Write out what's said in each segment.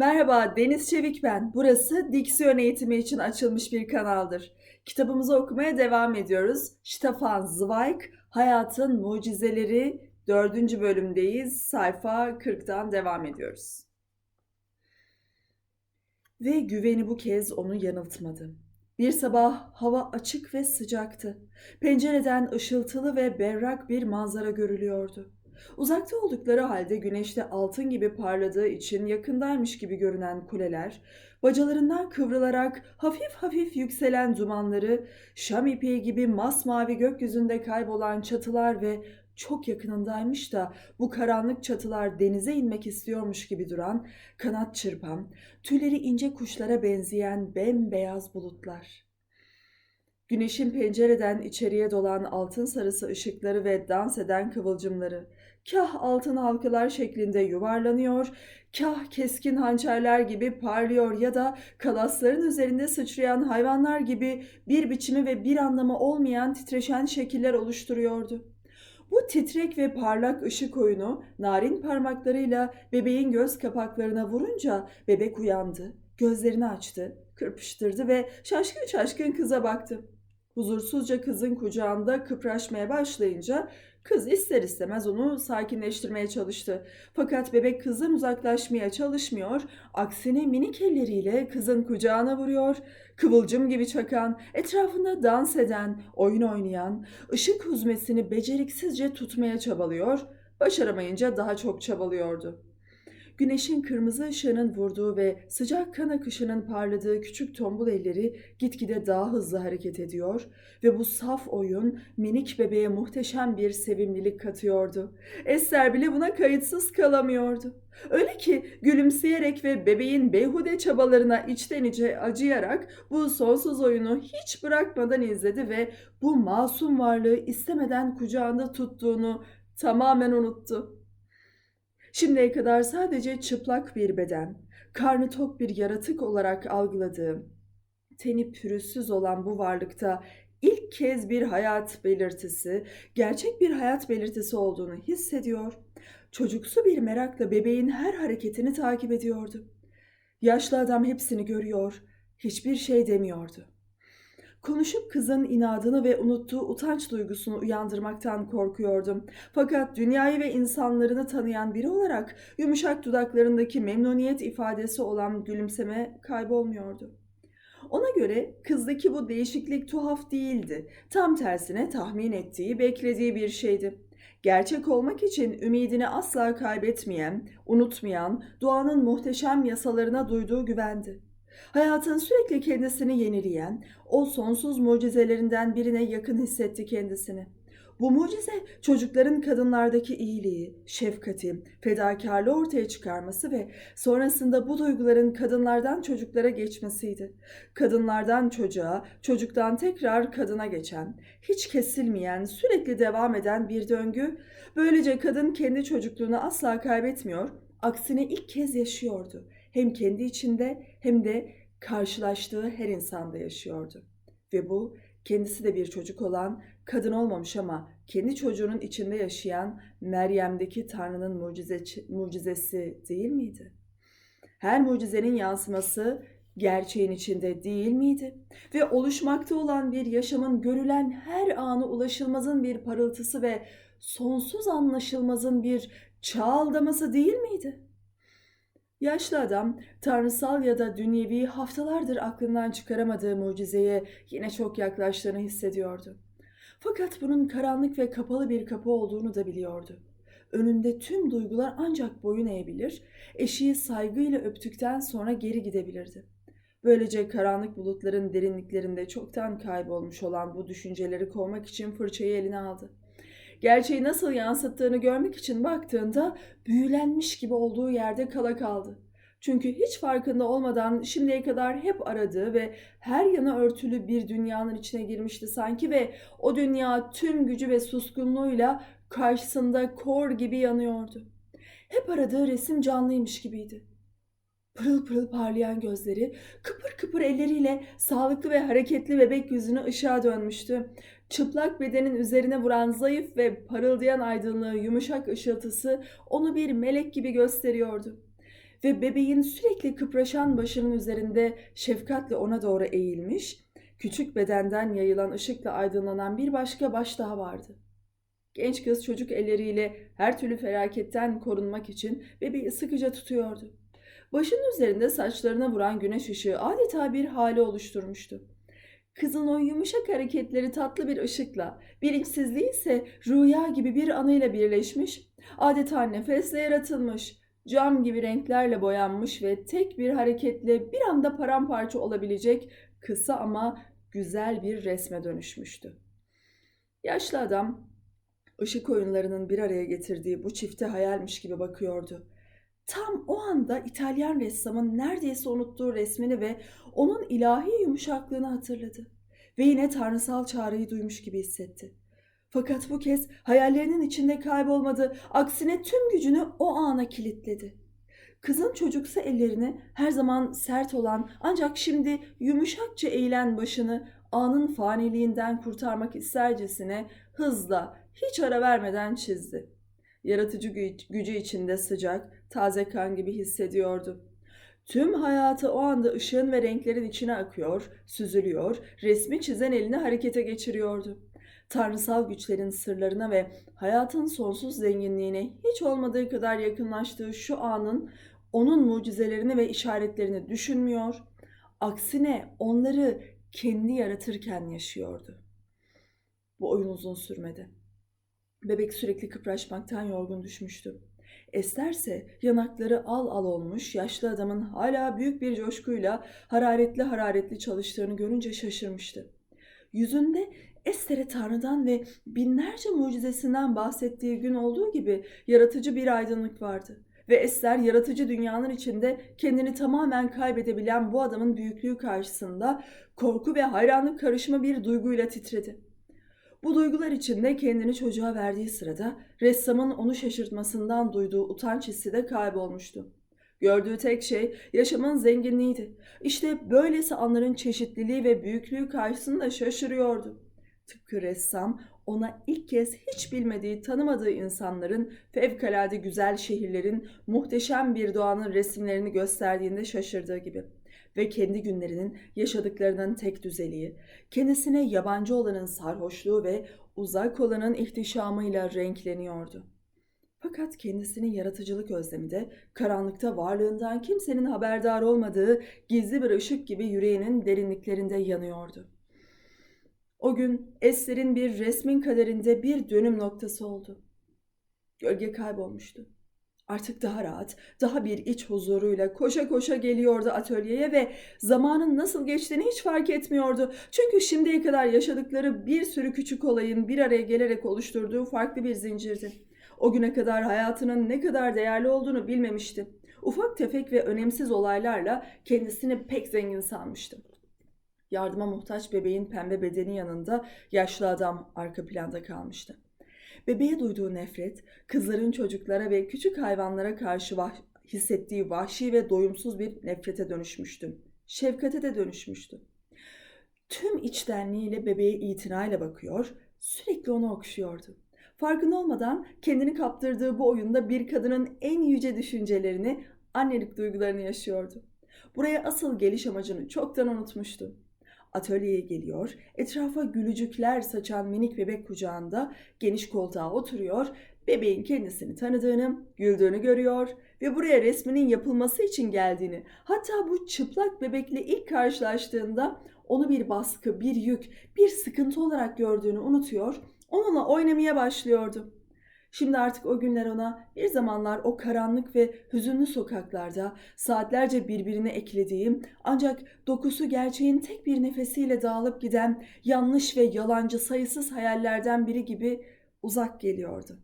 Merhaba, Deniz Çevik ben. Burası diksiyon eğitimi için açılmış bir kanaldır. Kitabımızı okumaya devam ediyoruz. Stefan Zweig, Hayatın Mucizeleri 4. bölümdeyiz. Sayfa 40'tan devam ediyoruz. Ve güveni bu kez onu yanıltmadı. Bir sabah hava açık ve sıcaktı. Pencereden ışıltılı ve berrak bir manzara görülüyordu. Uzakta oldukları halde güneşte altın gibi parladığı için yakındaymış gibi görünen kuleler, bacalarından kıvrılarak hafif hafif yükselen dumanları, şam ipeği gibi masmavi gökyüzünde kaybolan çatılar ve çok yakınındaymış da bu karanlık çatılar denize inmek istiyormuş gibi duran, kanat çırpan, tüyleri ince kuşlara benzeyen bembeyaz bulutlar. Güneşin pencereden içeriye dolan altın sarısı ışıkları ve dans eden kıvılcımları, kah altın halkalar şeklinde yuvarlanıyor, kah keskin hançerler gibi parlıyor ya da kalasların üzerinde sıçrayan hayvanlar gibi bir biçimi ve bir anlamı olmayan titreşen şekiller oluşturuyordu. Bu titrek ve parlak ışık oyunu narin parmaklarıyla bebeğin göz kapaklarına vurunca bebek uyandı, gözlerini açtı, kırpıştırdı ve şaşkın şaşkın kıza baktı. Huzursuzca kızın kucağında kıpraşmaya başlayınca kız ister istemez onu sakinleştirmeye çalıştı. Fakat bebek kızdan uzaklaşmaya çalışmıyor, aksine minik elleriyle kızın kucağına vuruyor, kıvılcım gibi çakan, etrafında dans eden, oyun oynayan, ışık huzmesini beceriksizce tutmaya çabalıyor, başaramayınca daha çok çabalıyordu. Güneşin kırmızı ışığının vurduğu ve sıcak kan akışının parladığı küçük tombul elleri gitgide daha hızlı hareket ediyor ve bu saf oyun minik bebeğe muhteşem bir sevimlilik katıyordu. Esther bile buna kayıtsız kalamıyordu. Öyle ki gülümseyerek ve bebeğin beyhude çabalarına içten içe acıyarak bu sonsuz oyunu hiç bırakmadan izledi ve bu masum varlığı istemeden kucağında tuttuğunu tamamen unuttu. Şimdiye kadar sadece çıplak bir beden, karnı tok bir yaratık olarak algıladığı, teni pürüzsüz olan bu varlıkta ilk kez bir hayat belirtisi, gerçek bir hayat belirtisi olduğunu hissediyor. Çocuksu bir merakla bebeğin her hareketini takip ediyordu. Yaşlı adam hepsini görüyor, hiçbir şey demiyordu. Konuşup kızın inadını ve unuttuğu utanç duygusunu uyandırmaktan korkuyordum. Fakat dünyayı ve insanlarını tanıyan biri olarak yumuşak dudaklarındaki memnuniyet ifadesi olan gülümseme kaybolmuyordu. Ona göre kızdaki bu değişiklik tuhaf değildi. Tam tersine tahmin ettiği, beklediği bir şeydi. Gerçek olmak için ümidini asla kaybetmeyen, unutmayan, doğanın muhteşem yasalarına duyduğu güvendi. Hayatın sürekli kendisini yenileyen, o sonsuz mucizelerinden birine yakın hissetti kendisini. Bu mucize çocukların kadınlardaki iyiliği, şefkati, fedakarlığı ortaya çıkarması ve sonrasında bu duyguların kadınlardan çocuklara geçmesiydi. Kadınlardan çocuğa, çocuktan tekrar kadına geçen, hiç kesilmeyen, sürekli devam eden bir döngü. Böylece kadın kendi çocukluğunu asla kaybetmiyor, aksine ilk kez yaşıyordu hem kendi içinde hem de karşılaştığı her insanda yaşıyordu. Ve bu kendisi de bir çocuk olan, kadın olmamış ama kendi çocuğunun içinde yaşayan Meryem'deki Tanrı'nın mucize, mucizesi değil miydi? Her mucizenin yansıması gerçeğin içinde değil miydi? Ve oluşmakta olan bir yaşamın görülen her anı ulaşılmazın bir parıltısı ve sonsuz anlaşılmazın bir çağaldaması değil miydi? Yaşlı adam tanrısal ya da dünyevi haftalardır aklından çıkaramadığı mucizeye yine çok yaklaştığını hissediyordu. Fakat bunun karanlık ve kapalı bir kapı olduğunu da biliyordu. Önünde tüm duygular ancak boyun eğebilir, eşiği saygıyla öptükten sonra geri gidebilirdi. Böylece karanlık bulutların derinliklerinde çoktan kaybolmuş olan bu düşünceleri kovmak için fırçayı eline aldı gerçeği nasıl yansıttığını görmek için baktığında büyülenmiş gibi olduğu yerde kala kaldı. Çünkü hiç farkında olmadan şimdiye kadar hep aradığı ve her yana örtülü bir dünyanın içine girmişti sanki ve o dünya tüm gücü ve suskunluğuyla karşısında kor gibi yanıyordu. Hep aradığı resim canlıymış gibiydi. Pırıl pırıl parlayan gözleri, kıpır kıpır elleriyle sağlıklı ve hareketli bebek yüzünü ışığa dönmüştü. Çıplak bedenin üzerine vuran zayıf ve parıldayan aydınlığı, yumuşak ışıltısı onu bir melek gibi gösteriyordu. ve bebeğin sürekli kıpraşan başının üzerinde şefkatle ona doğru eğilmiş, küçük bedenden yayılan ışıkla aydınlanan bir başka baş daha vardı. Genç kız çocuk elleriyle her türlü felaketten korunmak için bebeği sıkıca tutuyordu. Başının üzerinde saçlarına vuran güneş ışığı adeta bir hale oluşturmuştu. Kızın o yumuşak hareketleri tatlı bir ışıkla, bilinçsizliği ise rüya gibi bir anıyla birleşmiş, adeta nefesle yaratılmış, cam gibi renklerle boyanmış ve tek bir hareketle bir anda paramparça olabilecek kısa ama güzel bir resme dönüşmüştü. Yaşlı adam ışık oyunlarının bir araya getirdiği bu çifte hayalmiş gibi bakıyordu. Tam o anda İtalyan ressamın neredeyse unuttuğu resmini ve onun ilahi yumuşaklığını hatırladı. Ve yine tanrısal çağrıyı duymuş gibi hissetti. Fakat bu kez hayallerinin içinde kaybolmadı. Aksine tüm gücünü o ana kilitledi. Kızın çocuksu ellerini her zaman sert olan ancak şimdi yumuşakça eğilen başını anın faniliğinden kurtarmak istercesine hızla hiç ara vermeden çizdi. Yaratıcı gücü içinde sıcak, taze kan gibi hissediyordu. Tüm hayatı o anda ışığın ve renklerin içine akıyor, süzülüyor, resmi çizen elini harekete geçiriyordu. Tanrısal güçlerin sırlarına ve hayatın sonsuz zenginliğine hiç olmadığı kadar yakınlaştığı şu anın onun mucizelerini ve işaretlerini düşünmüyor, aksine onları kendi yaratırken yaşıyordu. Bu oyun uzun sürmedi. Bebek sürekli kıpraşmaktan yorgun düşmüştü. Esther ise yanakları al al olmuş, yaşlı adamın hala büyük bir coşkuyla hararetli hararetli çalıştığını görünce şaşırmıştı. Yüzünde Esther'e Tanrı'dan ve binlerce mucizesinden bahsettiği gün olduğu gibi yaratıcı bir aydınlık vardı. Ve Esther yaratıcı dünyanın içinde kendini tamamen kaybedebilen bu adamın büyüklüğü karşısında korku ve hayranlık karışımı bir duyguyla titredi. Bu duygular içinde kendini çocuğa verdiği sırada ressamın onu şaşırtmasından duyduğu utanç hissi de kaybolmuştu. Gördüğü tek şey yaşamın zenginliğiydi. İşte böylesi anların çeşitliliği ve büyüklüğü karşısında şaşırıyordu. Tıpkı ressam ona ilk kez hiç bilmediği, tanımadığı insanların, fevkalade güzel şehirlerin, muhteşem bir doğanın resimlerini gösterdiğinde şaşırdığı gibi.'' Ve kendi günlerinin yaşadıklarının tek düzeliği, kendisine yabancı olanın sarhoşluğu ve uzak olanın ihtişamıyla renkleniyordu. Fakat kendisinin yaratıcılık özlemi de karanlıkta varlığından kimsenin haberdar olmadığı gizli bir ışık gibi yüreğinin derinliklerinde yanıyordu. O gün Esther'in bir resmin kaderinde bir dönüm noktası oldu. Gölge kaybolmuştu. Artık daha rahat, daha bir iç huzuruyla koşa koşa geliyordu atölyeye ve zamanın nasıl geçtiğini hiç fark etmiyordu. Çünkü şimdiye kadar yaşadıkları bir sürü küçük olayın bir araya gelerek oluşturduğu farklı bir zincirdi. O güne kadar hayatının ne kadar değerli olduğunu bilmemişti. Ufak tefek ve önemsiz olaylarla kendisini pek zengin sanmıştı. Yardıma muhtaç bebeğin pembe bedeni yanında yaşlı adam arka planda kalmıştı. Bebeğe duyduğu nefret, kızların çocuklara ve küçük hayvanlara karşı vah hissettiği vahşi ve doyumsuz bir nefrete dönüşmüştü. Şefkate de dönüşmüştü. Tüm içtenliğiyle bebeğe itinayla bakıyor, sürekli onu okşuyordu. Farkında olmadan kendini kaptırdığı bu oyunda bir kadının en yüce düşüncelerini, annelik duygularını yaşıyordu. Buraya asıl geliş amacını çoktan unutmuştu atölyeye geliyor, etrafa gülücükler saçan minik bebek kucağında geniş koltuğa oturuyor, bebeğin kendisini tanıdığını, güldüğünü görüyor ve buraya resminin yapılması için geldiğini, hatta bu çıplak bebekle ilk karşılaştığında onu bir baskı, bir yük, bir sıkıntı olarak gördüğünü unutuyor, onunla oynamaya başlıyordu. Şimdi artık o günler ona bir zamanlar o karanlık ve hüzünlü sokaklarda saatlerce birbirine eklediğim ancak dokusu gerçeğin tek bir nefesiyle dağılıp giden yanlış ve yalancı sayısız hayallerden biri gibi uzak geliyordu.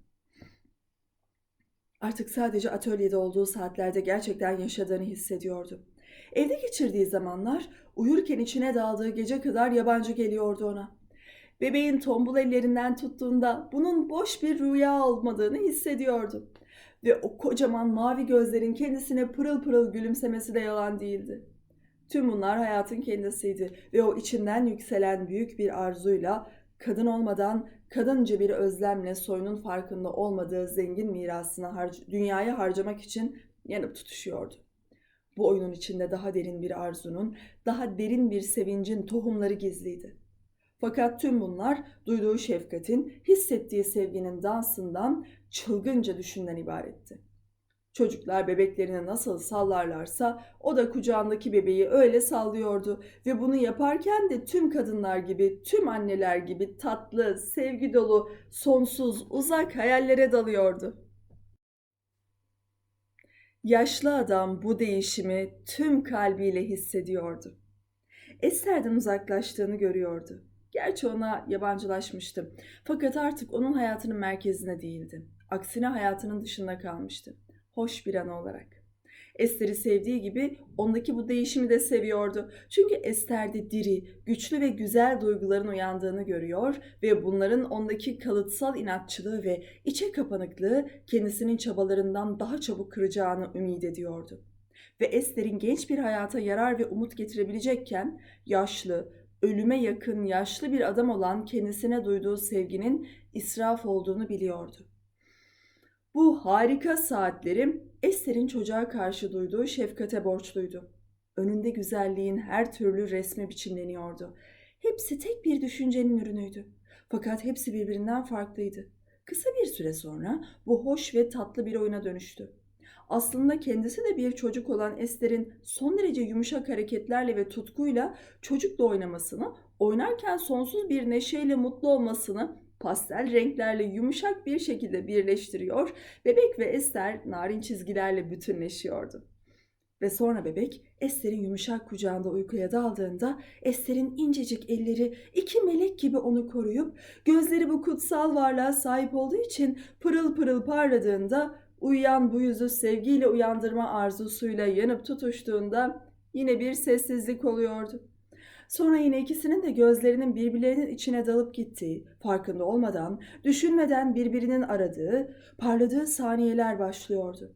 Artık sadece atölyede olduğu saatlerde gerçekten yaşadığını hissediyordu. Evde geçirdiği zamanlar uyurken içine daldığı gece kadar yabancı geliyordu ona bebeğin tombul ellerinden tuttuğunda bunun boş bir rüya olmadığını hissediyordu. Ve o kocaman mavi gözlerin kendisine pırıl pırıl gülümsemesi de yalan değildi. Tüm bunlar hayatın kendisiydi ve o içinden yükselen büyük bir arzuyla kadın olmadan kadınca bir özlemle soyunun farkında olmadığı zengin mirasını har dünyaya harcamak için yanıp tutuşuyordu. Bu oyunun içinde daha derin bir arzunun, daha derin bir sevincin tohumları gizliydi. Fakat tüm bunlar duyduğu şefkatin, hissettiği sevginin dansından çılgınca düşünden ibaretti. Çocuklar bebeklerini nasıl sallarlarsa o da kucağındaki bebeği öyle sallıyordu ve bunu yaparken de tüm kadınlar gibi, tüm anneler gibi tatlı, sevgi dolu, sonsuz, uzak hayallere dalıyordu. Yaşlı adam bu değişimi tüm kalbiyle hissediyordu. Esther'den uzaklaştığını görüyordu. Gerçi ona yabancılaşmıştı. Fakat artık onun hayatının merkezine değildi. Aksine hayatının dışında kalmıştı. Hoş bir an olarak. Esther'i sevdiği gibi ondaki bu değişimi de seviyordu. Çünkü Esther'de diri, güçlü ve güzel duyguların uyandığını görüyor ve bunların ondaki kalıtsal inatçılığı ve içe kapanıklığı kendisinin çabalarından daha çabuk kıracağını ümit ediyordu. Ve Esther'in genç bir hayata yarar ve umut getirebilecekken yaşlı, ölüme yakın yaşlı bir adam olan kendisine duyduğu sevginin israf olduğunu biliyordu. Bu harika saatleri Esther'in çocuğa karşı duyduğu şefkate borçluydu. Önünde güzelliğin her türlü resmi biçimleniyordu. Hepsi tek bir düşüncenin ürünüydü. Fakat hepsi birbirinden farklıydı. Kısa bir süre sonra bu hoş ve tatlı bir oyuna dönüştü. Aslında kendisi de bir çocuk olan Esther'in son derece yumuşak hareketlerle ve tutkuyla çocukla oynamasını, oynarken sonsuz bir neşeyle mutlu olmasını pastel renklerle yumuşak bir şekilde birleştiriyor, bebek ve Esther narin çizgilerle bütünleşiyordu. Ve sonra bebek Esther'in yumuşak kucağında uykuya daldığında Esther'in incecik elleri iki melek gibi onu koruyup gözleri bu kutsal varlığa sahip olduğu için pırıl pırıl parladığında uyuyan bu yüzü sevgiyle uyandırma arzusuyla yanıp tutuştuğunda yine bir sessizlik oluyordu. Sonra yine ikisinin de gözlerinin birbirlerinin içine dalıp gittiği, farkında olmadan, düşünmeden birbirinin aradığı, parladığı saniyeler başlıyordu.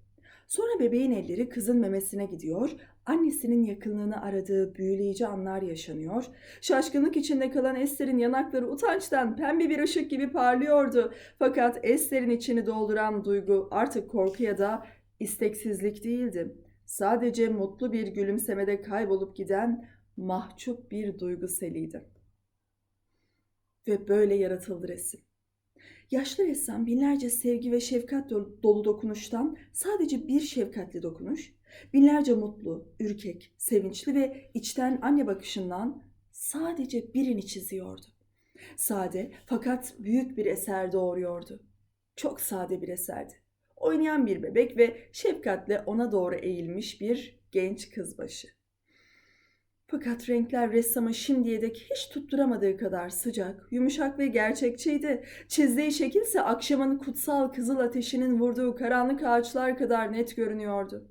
Sonra bebeğin elleri kızın memesine gidiyor, annesinin yakınlığını aradığı büyüleyici anlar yaşanıyor. Şaşkınlık içinde kalan Esther'in yanakları utançtan pembe bir ışık gibi parlıyordu. Fakat Esther'in içini dolduran duygu artık korku ya da isteksizlik değildi. Sadece mutlu bir gülümsemede kaybolup giden mahcup bir duygu seliydi. Ve böyle yaratıldı resim. Yaşlı ressam binlerce sevgi ve şefkat dolu dokunuştan sadece bir şefkatli dokunuş, binlerce mutlu, ürkek, sevinçli ve içten anne bakışından sadece birini çiziyordu. Sade fakat büyük bir eser doğuruyordu. Çok sade bir eserdi. Oynayan bir bebek ve şefkatle ona doğru eğilmiş bir genç kız başı. Fakat renkler ressamın şimdiye dek hiç tutturamadığı kadar sıcak, yumuşak ve gerçekçiydi. Çizdiği şekilse akşamın kutsal kızıl ateşinin vurduğu karanlık ağaçlar kadar net görünüyordu.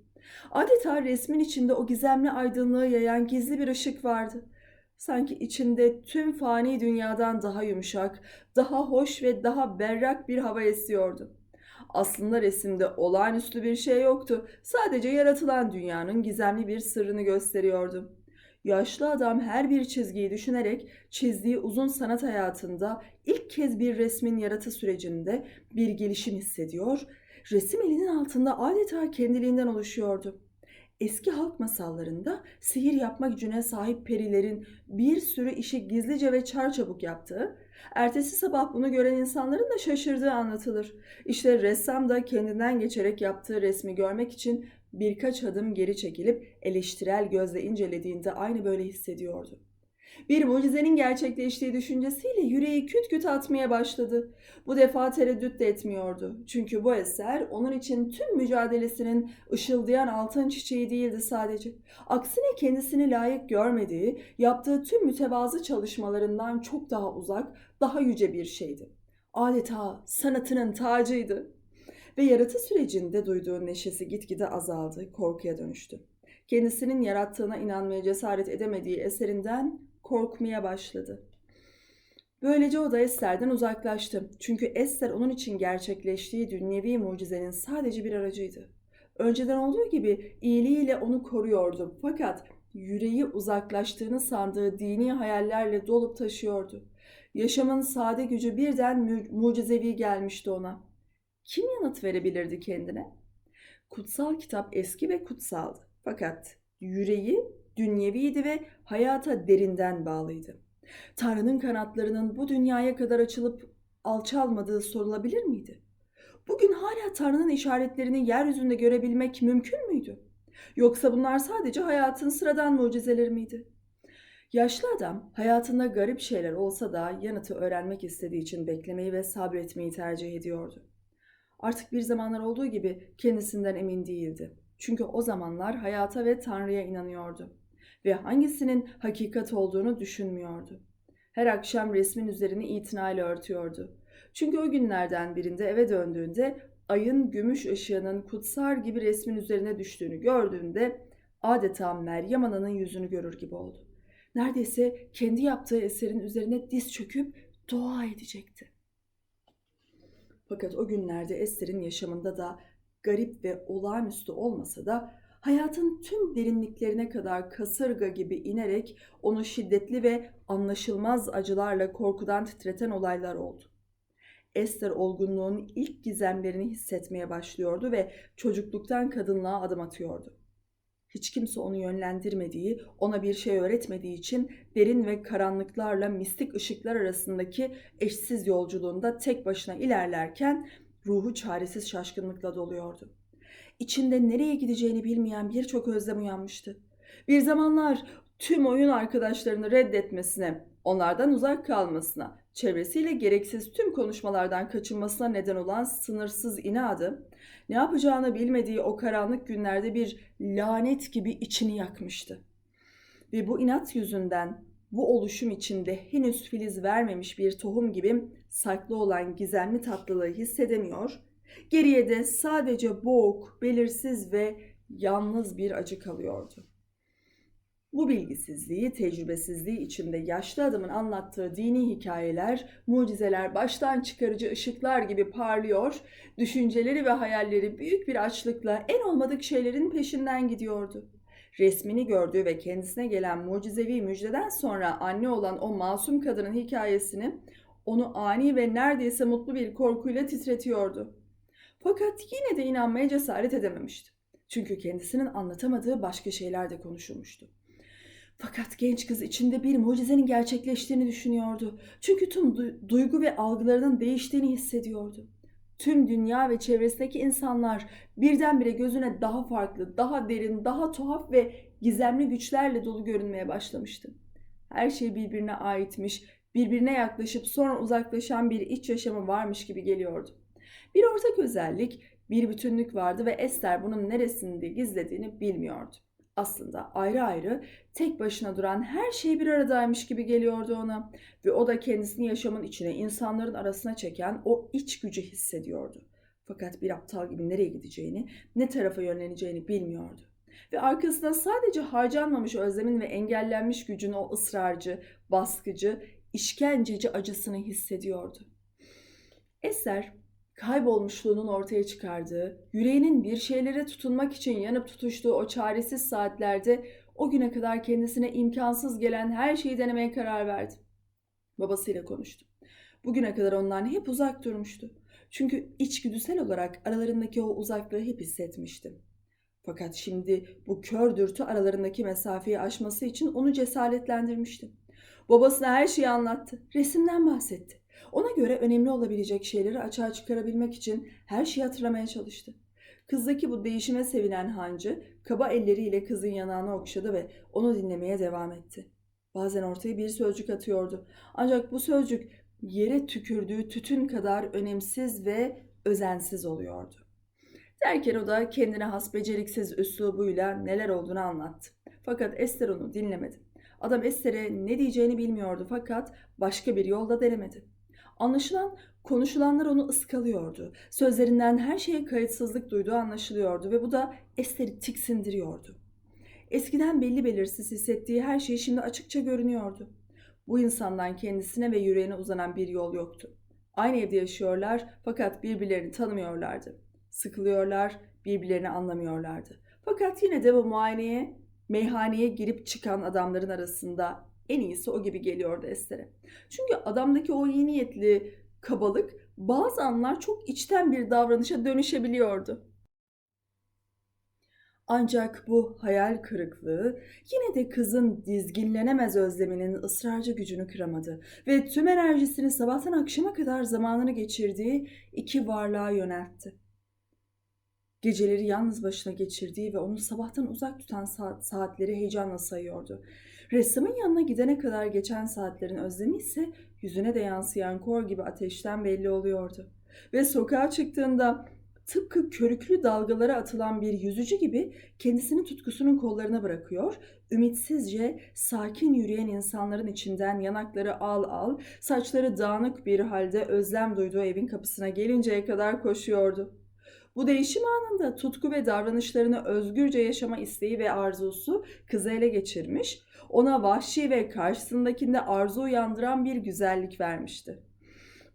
Adeta resmin içinde o gizemli aydınlığı yayan gizli bir ışık vardı. Sanki içinde tüm fani dünyadan daha yumuşak, daha hoş ve daha berrak bir hava esiyordu. Aslında resimde olağanüstü bir şey yoktu. Sadece yaratılan dünyanın gizemli bir sırrını gösteriyordu. Yaşlı adam her bir çizgiyi düşünerek çizdiği uzun sanat hayatında ilk kez bir resmin yaratı sürecinde bir gelişim hissediyor. Resim elinin altında adeta kendiliğinden oluşuyordu. Eski halk masallarında sihir yapma gücüne sahip perilerin bir sürü işi gizlice ve çarçabuk yaptığı, ertesi sabah bunu gören insanların da şaşırdığı anlatılır. İşte ressam da kendinden geçerek yaptığı resmi görmek için birkaç adım geri çekilip eleştirel gözle incelediğinde aynı böyle hissediyordu. Bir mucizenin gerçekleştiği düşüncesiyle yüreği küt küt atmaya başladı. Bu defa tereddüt de etmiyordu. Çünkü bu eser onun için tüm mücadelesinin ışıldayan altın çiçeği değildi sadece. Aksine kendisini layık görmediği, yaptığı tüm mütevazı çalışmalarından çok daha uzak, daha yüce bir şeydi. Adeta sanatının tacıydı ve yaratı sürecinde duyduğu neşesi gitgide azaldı, korkuya dönüştü. Kendisinin yarattığına inanmaya cesaret edemediği eserinden korkmaya başladı. Böylece o da Esther'den uzaklaştı. Çünkü Esther onun için gerçekleştiği dünyevi mucizenin sadece bir aracıydı. Önceden olduğu gibi iyiliğiyle onu koruyordu. Fakat yüreği uzaklaştığını sandığı dini hayallerle dolup taşıyordu. Yaşamın sade gücü birden mu- mucizevi gelmişti ona. Kim yanıt verebilirdi kendine? Kutsal kitap eski ve kutsaldı. Fakat yüreği dünyeviydi ve hayata derinden bağlıydı. Tanrı'nın kanatlarının bu dünyaya kadar açılıp alçalmadığı sorulabilir miydi? Bugün hala Tanrı'nın işaretlerini yeryüzünde görebilmek mümkün müydü? Yoksa bunlar sadece hayatın sıradan mucizeleri miydi? Yaşlı adam hayatında garip şeyler olsa da yanıtı öğrenmek istediği için beklemeyi ve sabretmeyi tercih ediyordu. Artık bir zamanlar olduğu gibi kendisinden emin değildi. Çünkü o zamanlar hayata ve Tanrı'ya inanıyordu ve hangisinin hakikat olduğunu düşünmüyordu. Her akşam resmin üzerini itinayla örtüyordu. Çünkü o günlerden birinde eve döndüğünde ayın gümüş ışığının kutsar gibi resmin üzerine düştüğünü gördüğünde adeta Meryem Ana'nın yüzünü görür gibi oldu. Neredeyse kendi yaptığı eserin üzerine diz çöküp dua edecekti. Fakat o günlerde Esther'in yaşamında da garip ve olağanüstü olmasa da hayatın tüm derinliklerine kadar kasırga gibi inerek onu şiddetli ve anlaşılmaz acılarla korkudan titreten olaylar oldu. Esther olgunluğun ilk gizemlerini hissetmeye başlıyordu ve çocukluktan kadınlığa adım atıyordu. Hiç kimse onu yönlendirmediği, ona bir şey öğretmediği için derin ve karanlıklarla mistik ışıklar arasındaki eşsiz yolculuğunda tek başına ilerlerken ruhu çaresiz şaşkınlıkla doluyordu. İçinde nereye gideceğini bilmeyen birçok özlem uyanmıştı. Bir zamanlar tüm oyun arkadaşlarını reddetmesine, onlardan uzak kalmasına, çevresiyle gereksiz tüm konuşmalardan kaçınmasına neden olan sınırsız inadı, ne yapacağını bilmediği o karanlık günlerde bir lanet gibi içini yakmıştı. Ve bu inat yüzünden bu oluşum içinde henüz filiz vermemiş bir tohum gibi saklı olan gizemli tatlılığı hissedemiyor, geriye de sadece boğuk, belirsiz ve yalnız bir acı kalıyordu. Bu bilgisizliği, tecrübesizliği içinde yaşlı adamın anlattığı dini hikayeler, mucizeler baştan çıkarıcı ışıklar gibi parlıyor, düşünceleri ve hayalleri büyük bir açlıkla en olmadık şeylerin peşinden gidiyordu. Resmini gördüğü ve kendisine gelen mucizevi müjdeden sonra anne olan o masum kadının hikayesini onu ani ve neredeyse mutlu bir korkuyla titretiyordu. Fakat yine de inanmaya cesaret edememişti. Çünkü kendisinin anlatamadığı başka şeyler de konuşulmuştu. Fakat genç kız içinde bir mucizenin gerçekleştiğini düşünüyordu. Çünkü tüm du- duygu ve algılarının değiştiğini hissediyordu. Tüm dünya ve çevresindeki insanlar birdenbire gözüne daha farklı, daha derin, daha tuhaf ve gizemli güçlerle dolu görünmeye başlamıştı. Her şey birbirine aitmiş, birbirine yaklaşıp sonra uzaklaşan bir iç yaşamı varmış gibi geliyordu. Bir ortak özellik, bir bütünlük vardı ve Esther bunun neresinde gizlediğini bilmiyordu. Aslında ayrı ayrı tek başına duran her şey bir aradaymış gibi geliyordu ona ve o da kendisini yaşamın içine, insanların arasına çeken o iç gücü hissediyordu. Fakat bir aptal gibi nereye gideceğini, ne tarafa yönleneceğini bilmiyordu. Ve arkasında sadece harcanmamış özlemin ve engellenmiş gücün o ısrarcı, baskıcı, işkenceci acısını hissediyordu. Eser kaybolmuşluğunun ortaya çıkardığı, yüreğinin bir şeylere tutunmak için yanıp tutuştuğu o çaresiz saatlerde o güne kadar kendisine imkansız gelen her şeyi denemeye karar verdi. Babasıyla konuştu. Bugüne kadar ondan hep uzak durmuştu. Çünkü içgüdüsel olarak aralarındaki o uzaklığı hep hissetmişti. Fakat şimdi bu kör dürtü aralarındaki mesafeyi aşması için onu cesaretlendirmişti. Babasına her şeyi anlattı. Resimden bahsetti. Ona göre önemli olabilecek şeyleri açığa çıkarabilmek için her şeyi hatırlamaya çalıştı. Kızdaki bu değişime sevinen hancı kaba elleriyle kızın yanağını okşadı ve onu dinlemeye devam etti. Bazen ortaya bir sözcük atıyordu. Ancak bu sözcük yere tükürdüğü tütün kadar önemsiz ve özensiz oluyordu. Derken o da kendine has beceriksiz üslubuyla neler olduğunu anlattı. Fakat Esther onu dinlemedi. Adam Esther'e ne diyeceğini bilmiyordu fakat başka bir yolda denemedi. Anlaşılan konuşulanlar onu ıskalıyordu. Sözlerinden her şeye kayıtsızlık duyduğu anlaşılıyordu ve bu da Esther'i tiksindiriyordu. Eskiden belli belirsiz hissettiği her şey şimdi açıkça görünüyordu. Bu insandan kendisine ve yüreğine uzanan bir yol yoktu. Aynı evde yaşıyorlar fakat birbirlerini tanımıyorlardı. Sıkılıyorlar, birbirlerini anlamıyorlardı. Fakat yine de bu muayeneye, meyhaneye girip çıkan adamların arasında en iyisi o gibi geliyordu Esther'e. Çünkü adamdaki o iyi niyetli kabalık bazı anlar çok içten bir davranışa dönüşebiliyordu. Ancak bu hayal kırıklığı yine de kızın dizginlenemez özleminin ısrarcı gücünü kıramadı ve tüm enerjisini sabahtan akşama kadar zamanını geçirdiği iki varlığa yöneltti. Geceleri yalnız başına geçirdiği ve onu sabahtan uzak tutan saat, saatleri heyecanla sayıyordu. Ressamın yanına gidene kadar geçen saatlerin özlemi ise yüzüne de yansıyan kor gibi ateşten belli oluyordu. Ve sokağa çıktığında tıpkı körüklü dalgalara atılan bir yüzücü gibi kendisini tutkusunun kollarına bırakıyor, ümitsizce sakin yürüyen insanların içinden yanakları al al, saçları dağınık bir halde özlem duyduğu evin kapısına gelinceye kadar koşuyordu. Bu değişim anında tutku ve davranışlarını özgürce yaşama isteği ve arzusu kızı ele geçirmiş, ona vahşi ve karşısındakinde arzu uyandıran bir güzellik vermişti.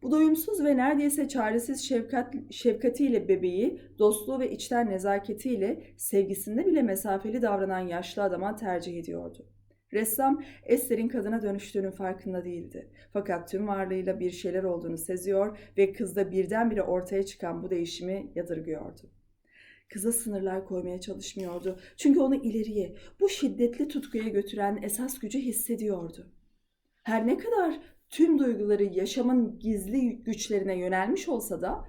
Bu doyumsuz ve neredeyse çaresiz şefkat, şefkatiyle bebeği, dostluğu ve içten nezaketiyle sevgisinde bile mesafeli davranan yaşlı adama tercih ediyordu. Ressam Esther'in kadına dönüştüğünün farkında değildi. Fakat tüm varlığıyla bir şeyler olduğunu seziyor ve kızda birdenbire ortaya çıkan bu değişimi yadırgıyordu. Kıza sınırlar koymaya çalışmıyordu. Çünkü onu ileriye, bu şiddetli tutkuya götüren esas gücü hissediyordu. Her ne kadar tüm duyguları yaşamın gizli güçlerine yönelmiş olsa da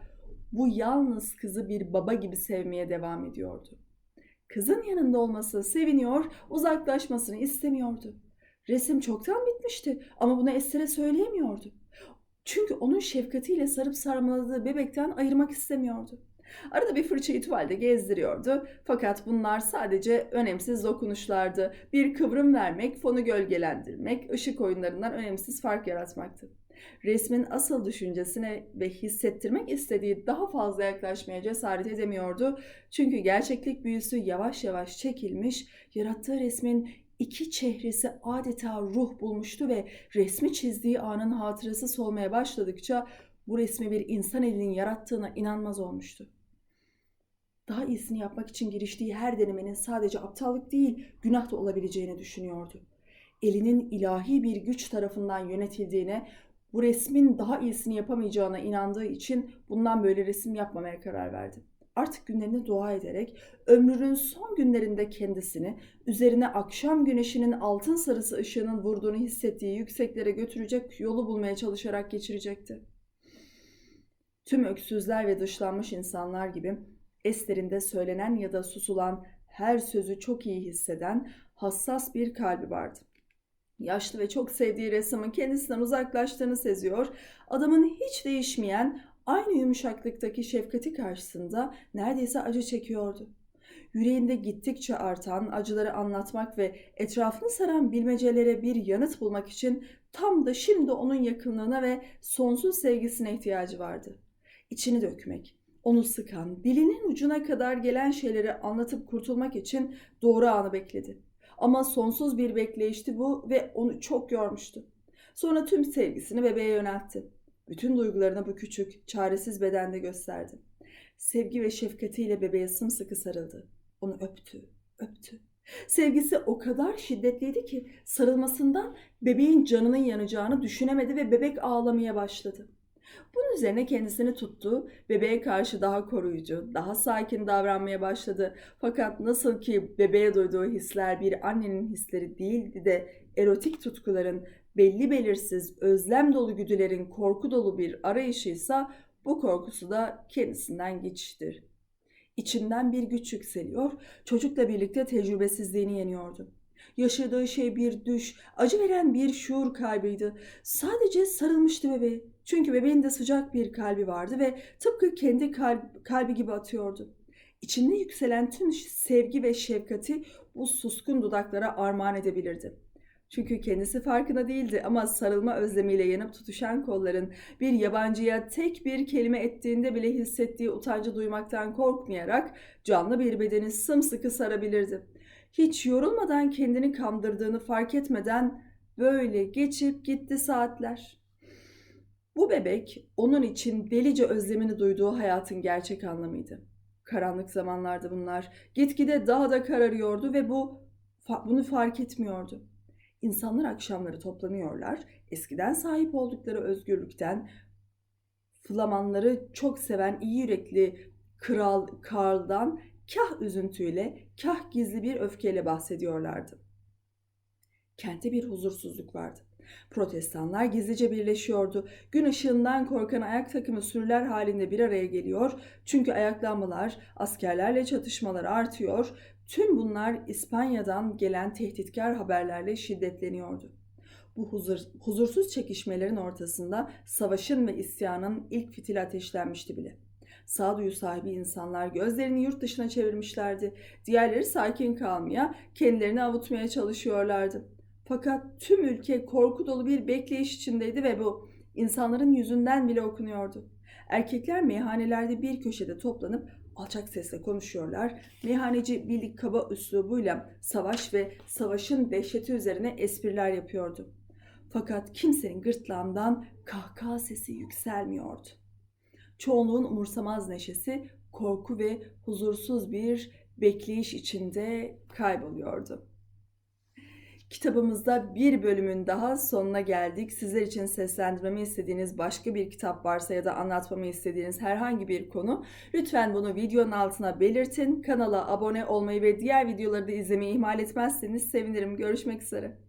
bu yalnız kızı bir baba gibi sevmeye devam ediyordu. Kızın yanında olması seviniyor, uzaklaşmasını istemiyordu. Resim çoktan bitmişti ama bunu Estere söyleyemiyordu. Çünkü onun şefkatiyle sarıp sarmaladığı bebekten ayırmak istemiyordu. Arada bir fırçayı tuvalde gezdiriyordu. Fakat bunlar sadece önemsiz dokunuşlardı. Bir kıvrım vermek, fonu gölgelendirmek, ışık oyunlarından önemsiz fark yaratmaktı. Resmin asıl düşüncesine ve hissettirmek istediği daha fazla yaklaşmaya cesaret edemiyordu. Çünkü gerçeklik büyüsü yavaş yavaş çekilmiş, yarattığı resmin iki çehresi adeta ruh bulmuştu ve resmi çizdiği anın hatırası solmaya başladıkça bu resmi bir insan elinin yarattığına inanmaz olmuştu. Daha iyisini yapmak için giriştiği her denemenin sadece aptallık değil, günah da olabileceğini düşünüyordu. Elinin ilahi bir güç tarafından yönetildiğine, bu resmin daha iyisini yapamayacağına inandığı için bundan böyle resim yapmamaya karar verdi. Artık günlerini dua ederek ömrünün son günlerinde kendisini üzerine akşam güneşinin altın sarısı ışığının vurduğunu hissettiği yükseklere götürecek yolu bulmaya çalışarak geçirecekti. Tüm öksüzler ve dışlanmış insanlar gibi Ester'inde söylenen ya da susulan her sözü çok iyi hisseden hassas bir kalbi vardı. Yaşlı ve çok sevdiği ressamın kendisinden uzaklaştığını seziyor. Adamın hiç değişmeyen aynı yumuşaklıktaki şefkati karşısında neredeyse acı çekiyordu. Yüreğinde gittikçe artan acıları anlatmak ve etrafını saran bilmecelere bir yanıt bulmak için tam da şimdi onun yakınlığına ve sonsuz sevgisine ihtiyacı vardı. İçini dökmek, onu sıkan, dilinin ucuna kadar gelen şeyleri anlatıp kurtulmak için doğru anı bekledi. Ama sonsuz bir bekleyişti bu ve onu çok yormuştu. Sonra tüm sevgisini bebeğe yöneltti. Bütün duygularını bu küçük, çaresiz bedende gösterdi. Sevgi ve şefkatiyle bebeğe sımsıkı sarıldı. Onu öptü, öptü. Sevgisi o kadar şiddetliydi ki sarılmasından bebeğin canının yanacağını düşünemedi ve bebek ağlamaya başladı. Bunun üzerine kendisini tuttu, bebeğe karşı daha koruyucu, daha sakin davranmaya başladı. Fakat nasıl ki bebeğe duyduğu hisler bir annenin hisleri değildi de erotik tutkuların, belli belirsiz, özlem dolu güdülerin korku dolu bir arayışıysa bu korkusu da kendisinden geçiştir. İçinden bir güç yükseliyor, çocukla birlikte tecrübesizliğini yeniyordu. Yaşadığı şey bir düş, acı veren bir şuur kaybıydı. Sadece sarılmıştı bebeğe. Çünkü bebeğin de sıcak bir kalbi vardı ve tıpkı kendi kalbi, kalbi gibi atıyordu. İçinde yükselen tüm sevgi ve şefkati bu suskun dudaklara armağan edebilirdi. Çünkü kendisi farkında değildi ama sarılma özlemiyle yanıp tutuşan kolların bir yabancıya tek bir kelime ettiğinde bile hissettiği utancı duymaktan korkmayarak canlı bir bedeni sımsıkı sarabilirdi hiç yorulmadan kendini kandırdığını fark etmeden böyle geçip gitti saatler. Bu bebek onun için delice özlemini duyduğu hayatın gerçek anlamıydı. Karanlık zamanlarda bunlar. Gitgide daha da kararıyordu ve bu bunu fark etmiyordu. İnsanlar akşamları toplanıyorlar. Eskiden sahip oldukları özgürlükten Flamanları çok seven iyi yürekli kral Karl'dan kah üzüntüyle, kah gizli bir öfkeyle bahsediyorlardı. Kente bir huzursuzluk vardı. Protestanlar gizlice birleşiyordu. Gün ışığından korkan ayak takımı sürüler halinde bir araya geliyor. Çünkü ayaklanmalar, askerlerle çatışmalar artıyor. Tüm bunlar İspanya'dan gelen tehditkar haberlerle şiddetleniyordu. Bu huzur, huzursuz çekişmelerin ortasında savaşın ve isyanın ilk fitili ateşlenmişti bile. Sağduyu sahibi insanlar gözlerini yurt dışına çevirmişlerdi. Diğerleri sakin kalmaya, kendilerini avutmaya çalışıyorlardı. Fakat tüm ülke korku dolu bir bekleyiş içindeydi ve bu insanların yüzünden bile okunuyordu. Erkekler meyhanelerde bir köşede toplanıp alçak sesle konuşuyorlar. Meyhaneci birlik kaba üslubuyla savaş ve savaşın dehşeti üzerine espriler yapıyordu. Fakat kimsenin gırtlağından kahkaha sesi yükselmiyordu. Çoğunluğun umursamaz neşesi korku ve huzursuz bir bekleyiş içinde kayboluyordu. Kitabımızda bir bölümün daha sonuna geldik. Sizler için seslendirmemi istediğiniz başka bir kitap varsa ya da anlatmamı istediğiniz herhangi bir konu lütfen bunu videonun altına belirtin. Kanala abone olmayı ve diğer videoları da izlemeyi ihmal etmezseniz sevinirim. Görüşmek üzere.